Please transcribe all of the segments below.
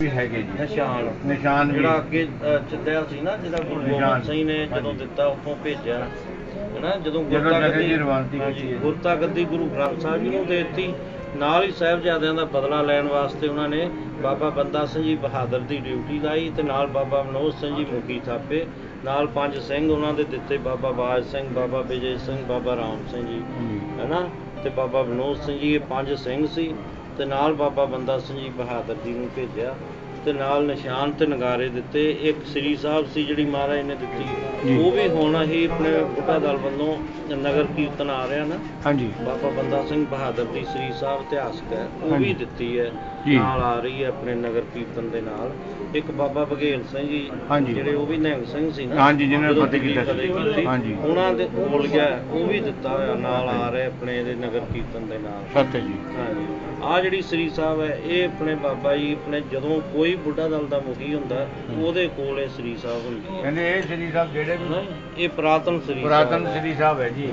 ਵੀ ਹੈਗੇ ਜੀ। ਨਿਸ਼ਾਨ। ਨਿਸ਼ਾਨ ਵੀ। ਜਿਹੜਾ ਅੱਗੇ ਅ, ਚੱਲਿਆ ਸੀ ਨਾ ਜਿਹੜਾ ਗੁਰੂ। ਗੋਬਿੰਦ ਸਿੰਘ ਨੇ ਜਦੋਂ। ਦਿੱਤਾ ਉੱਥੋਂ ਭੇਜਿਆ। ਹੈਨਾ ਜਦੋਂ ਜਦੋਂ ਗੁਰਤਾ ਜਥੇ ਗੱਦੀ ਦੀ ਕੀਤੀ ਗੁਰੂ ਗ੍ਰੰਥ ਸਾਹਿਬ ਜੀ ਨੂੰ ਦੇ ਦਿੱਤੀ। ਨਾਲ ਹੀ ਸਾਹਿਬਜ਼ਾਦਿਆਂ ਦਾ ਬਦਲਾ ਲੈਣ ਵਾਸਤੇ ਉਹਨਾਂ ਨੇ ਬਾਬਾ ਬੰਦਾ ਸਿੰਘ ਜੀ ਬਹਾਦਰ ਦੀ ਡਿਊਟੀ ਲਾਈ ਤੇ ਨਾਲ ਬਾਬਾ ਮਨੋਜ ਸਿੰਘ ਜੀ ਮੁਖੀ ਥਾਪੇ। ਨਾਲ ਪੰਜ ਸਿੰਘ ਉਹਨਾਂ ਦੇ ਦਿੱਤੇ ਬਾਬਾ ਬਾਜ ਸਿੰਘ ਬਾਬਾ ਵਿਜੇ ਸਿੰਘ ਬਾਬਾ ਰਾਮ ਸਿੰਘ ਜੀ। ਜੀ। ਹੈਨਾ ਤੇ ਬਾਬਾ ਵਿਨੋਦ ਸਿੰਘ ਜੀ ਇਹ ਪੰਜ ਸਿੰਘ ਸੀ। ਤੇ ਨਾਲ ਬਾਬਾ ਬੰਦਾ ਸਿੰਘ ਜੀ ਬਹਾਦਰ ਜੀ ਨੂੰ ਭੇਜਿਆ। ਤੇ ਨਾਲ ਨਿਸ਼ਾਨ ਤੇ ਨਗਾਰੇ ਦਿੱਤੇ। ਇੱਕ ਸ੍ਰੀ ਸਾਹਿਬ ਸੀ ਜਿਹੜੀ ਮਹਾਰਾਜ ਨੇ। ਦਿੱਤੀ। ਉਹ ਵੀ ਹੁਣ ਹੀ ਆਪਣੇ ਬੁੱਢਾ ਦਲ ਵੱਲੋਂ ਨਗਰ ਕੀਰਤਨ ਆ ਰਿਹਾ ਨਾ। ਹਾਂਜੀ। ਬਾਬਾ ਬੰਦਾ ਸਿੰਘ ਬਹਾਦਰ ਦੀ ਸ੍ਰੀ ਸਾਹਿਬ ਇਤਿਹਾਸਕ ਹੈ। ਉਹ ਵੀ। ਦਿੱਤੀ ਹੈ। ਨਾਲ ਆ ਰਹੀ ਹੈ ਆਪਣੇ ਨਗਰ ਕੀਰਤਨ ਦੇ ਨਾਲ। ਇੱਕ ਬਾਬਾ ਬਘੇਲ ਸਿੰਘ ਜੀ। ਜਿਹੜੇ ਉਹ ਵੀ ਨਿਹੰਗ ਸਿੰਘ ਸੀ ਨਾ। ਹਾਂਜੀ, ਜਿਨ੍ਹਾਂ ਨੇ ਫਤਿਹ ਕੀਤਾ ਹਾਂਜੀ। ਉਹਨਾਂ ਦੇ ਕੋਲ ਗਿਆ ਉਹ ਵੀ ਦਿੱਤਾ ਹੋਇਆ। ਨਾਲ ਆ ਰਿਹਾ ਆਪਣੇ ਇਹਦੇ ਨਗਰ ਕੀਰਤਨ ਦੇ ਨਾਲ। ਸੱਤ ਜੀ। ਹਾਂਜੀ। ਆ ਜਿਹੜੀ ਸ੍ਰੀ ਸਾਹਿਬ ਹੈ ਇਹ ਆਪਣੇ ਬਾਬਾ ਜੀ ਆਪਣੇ ਜਦੋਂ ਕੋਈ ਬੁੱਢਾ ਦਲ ਦਾ ਮੁਖੀ ਹੁੰਦਾ ਉਹਦੇ ਕੋਲ ਇਹ ਸ੍ਰੀ ਸਾਹਿਬ ਹੁੰਦੀ। ਕਹਿੰਦੇ ਇਹ ਸ੍ਰੀ ਸਾਹਿਬ ਜਿਹੜੇ? ਵੀ ਇਹ ਪੁਰਾਤਨ ਸ੍ਰੀ ਪੁਰਾਤਨ ਸ੍ਰੀ ਸਾਹਿਬ ਹੈ ਜੀ?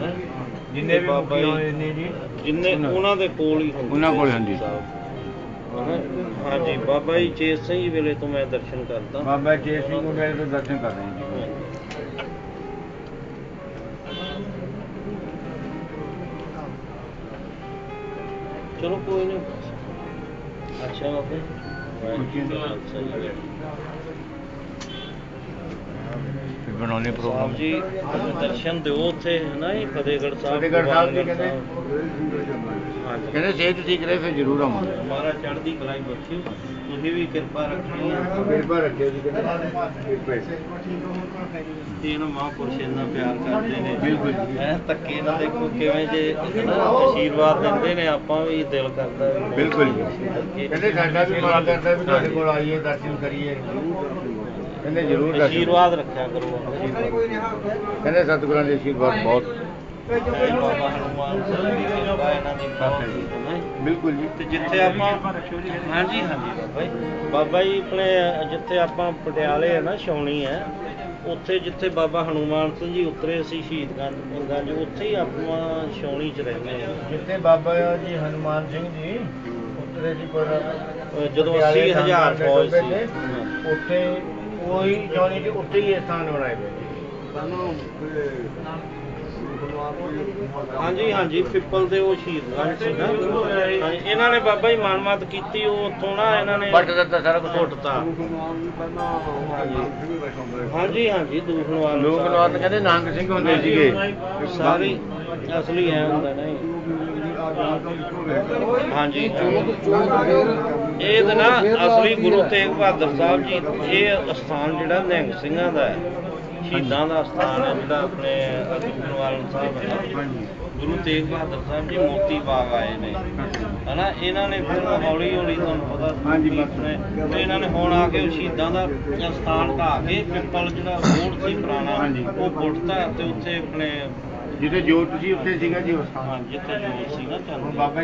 ਜਿੰਨੇ ਵੀ ਬਾਬਾ ਮੁਖੀ ਜੀ- ਹੋਏ ਨੇ ਜੀ ਜਿੰਨੇ ਉਹਨਾਂ- ਦੇ ਕੋਲ ਹੀ ਹੁੰਦੀ। ਉਹਨਾਂ ਕੋਲ ਹੈ? ਹੁੰਦੀ। ਹਾਂਜੀ ਬਾਬਾ ਜੀ ਚੇਤ ਸਿੰਘ ਜੀ ਵੇਲੇ ਤੋਂ ਮੈਂ ਦਰਸ਼ਨ ਕਰਦਾ। ਬਾਬਾ ਚੇਤ ਸਿੰਘ ਗੁਰਦੁਆਰੇ ਤੋਂ ਦਰਸ਼ਨ ਕਰ ਰਹੇ ਜੀ। ਚਲੋ ਕੋਈ ਨਹੀਂ ਅੱਛਾ ਬਾਬੇ ਬਣਾਉਣੇ ਪ੍ਰੋਗਰਾਮ ਜੀ ਦਰਸ਼ਨ ਦਿਓ ਉੱਥੇ ਹੈ ਨਾ ਜੀ? ਫਤਿਹਗੜ੍ਹ ਸਾਹਿਬ ਫਤਿਹਗੜ੍ਹ ਸਾਹਿਬ ਗੋਬਿੰਦਗੜ੍ਹ ਕਹਿੰਦੇ ਕਹਿੰਦੇ ਸਿਹਤ ਠੀਕ ਰਹੇ ਫਿਰ ਜ਼ਰੂਰ ਆਵਾਂਗੇ। ਮਾਰਾ ਚੜ੍ਹਦੀ ਕਲਾਈ ਬਖਸ਼ੀ ਤੁਸੀਂ ਵੀ ਕਿਰਪਾ ਰੱਖਣੀ ਆ। ਕਿਰਪਾ ਰੱਖਿਓ ਜੀ ਕਹਿੰਦੇ। ਇਹਨਾਂ ਮਹਾਂਪੁਰਸ਼ ਇੰਨਾ ਪਿਆਰ ਕਰਦੇ ਨੇ। ਬਿਲਕੁਲ ਜੀ। ਐ ਧੱਕੇ ਨਾਲ ਦੇਖੋ ਕਿਵੇਂ ਜੇ ਨਾ ਆਸ਼ੀਰਵਾਦ ਦਿੰਦੇ ਨੇ ਆਪਾਂ ਵੀ ਦਿਲ ਕਰਦਾ ਬਿਲਕੁਲ ਕਹਿੰਦੇ ਸਾਡਾ ਵੀ ਮਨ ਕਰਦਾ ਵੀ ਤੁਹਾਡੇ ਕੋਲ ਆਈਏ ਦਰਸ਼ਨ ਕਰੀਏ। ਕਹਿੰਦੇ ਜ਼ਰੂਰ ਆਸ਼ੀਰਵਾਦ ਰੱਖਿਆ ਕਰੋ ਕਹਿੰਦੇ ਸਤਿਗੁਰਾਂ ਦੇ ਆਸ਼ੀਰਵਾਦ ਬਹੁਤ। ਬਾਬਾ ਹਨੂਮਾਨ ਕਿਰਪਾ ਇਹਨਾਂ ਦੀ ਬਿਲਕੁਲ ਜੀ। ਤੇ ਜਿੱਥੇ ਆਪਾਂ ਹਾਂਜੀ ਹਾਂਜੀ ਬਾਬਾ ਜੀ। ਬਾਬਾ ਜੀ ਆਪਣੇ ਜਿੱਥੇ ਆਪਾਂ ਪਟਿਆਲੇ ਹੈ ਨਾ ਛਾਉਣੀ ਹੈ ਉੱਥੇ ਜਿੱਥੇ ਬਾਬਾ ਹਨੂਮਾਨ ਸਿੰਘ ਜੀ ਉਤਰੇ ਸੀ ਸ਼ਹੀਦਗੰਜ ਗੰਜ ਉੱਥੇ ਹੀ ਆਪਾਂ ਛਾਉਣੀ 'ਚ ਰਹਿੰਦੇ ਹਾਂ ਜਿੱਥੇ ਬਾਬਾ ਜੀ ਹਨੂਮਾਨ ਸਿੰਘ ਜੀ ਉਤਰੇ ਸੀ ਪਰ ਜਦੋਂ 80000 ਫੌਜ ਸੀ। ਉੱਥੇ ਉਹੀ ਜੌਨੀ ਦੇ ਉੱਤੇ ਹੀ ਸਥਾਨ ਬਣਾਏ ਹੋਏ ਹਾਂਜੀ ਹਾਂਜੀ ਪਿੱਪਲ ਦੇ ਉਹ ਸ਼ਹੀਦਗੰਜ ਸੀ ਨਾ। ਹਾਂਜੀ ਇਹਨਾਂ ਨੇ ਬਾਬਾ ਜੀ ਮਾਨਮਤ ਕੀਤੀ ਉਹ ਉੱਥੋਂ ਨਾ ਇਹਨਾਂ ਨੇ ਪੱਟ ਦਿੱਤਾ ਸਾਰਾ ਕੁਝ ਸੁੱਟਤਾ ਹਾਂਜੀ ਹਾਂਜੀ ਦੂਖਨਵਾਰ ਲੋਕ ਨਵਾਤ ਕਹਿੰਦੇ ਨਾਨਕ ਸਿੰਘ ਹੁੰਦੇ ਸੀਗੇ। ਸਾਰੀ ਅਸਲੀ ਹੈ ਹੁੰਦਾ ਨਹੀਂ ਹਾਂਜੀ ਇਹ ਤਾਂ ਨਾ ਅਸਲੀ ਗੁਰੂ ਤੇਗ ਬਹਾਦਰ ਸਾਹਿਬ ਜੀ ਇਹ ਸਥਾਨ ਜਿਹੜਾ ਨਿਹੰਗ ਸਿੰਘਾਂ ਦਾ ਹੈ। ਸ਼ਹੀਦਾਂ ਦਾ ਸਥਾਨ ਹੈ ਜਿਹੜਾ ਆਪਣੇ ਦੂਖਨਵਾਰਨ ਸਾਹਿਬ ਹੈ। ਗੁਰੂ ਤੇਗ ਬਹਾਦਰ ਸਾਹਿਬ ਜੀ ਮੋਤੀ ਬਾਗ ਆਏ ਨੇ ਹਨਾ ਇਹਨਾਂ ਨੇ ਫਿਰ ਹੌਲੀ ਹੌਲੀ ਤੁਹਾਨੂੰ ਪਤਾ ਹਾਂਜੀ। ਆਪਣੇ ਤੇ ਇਹਨਾਂ ਨੇ ਹੁਣ ਆ ਕੇ ਸ਼ਹੀਦਾਂ ਦਾ ਸਥਾਨ ਢਾਹ ਕੇ ਪਿੱਪਲ ਜਿਹੜਾ ਬੋੜ ਸੀ ਪੁਰਾਣਾ। ਉਹ ਪੁੱਟਤਾ ਤੇ ਉੱਥੇ ਆਪਣੇ ਜਿੱਥੇ ਜੋਤ ਸੀ ਉੱਥੇ ਸੀਗਾ ਜੀ ਉਹ ਸਥਾਨ ਜਿੱਥੇ ਜੋਤ ਸੀ ਨਾ ਹੁਣ ਚੰਦ ਬਾਬਾ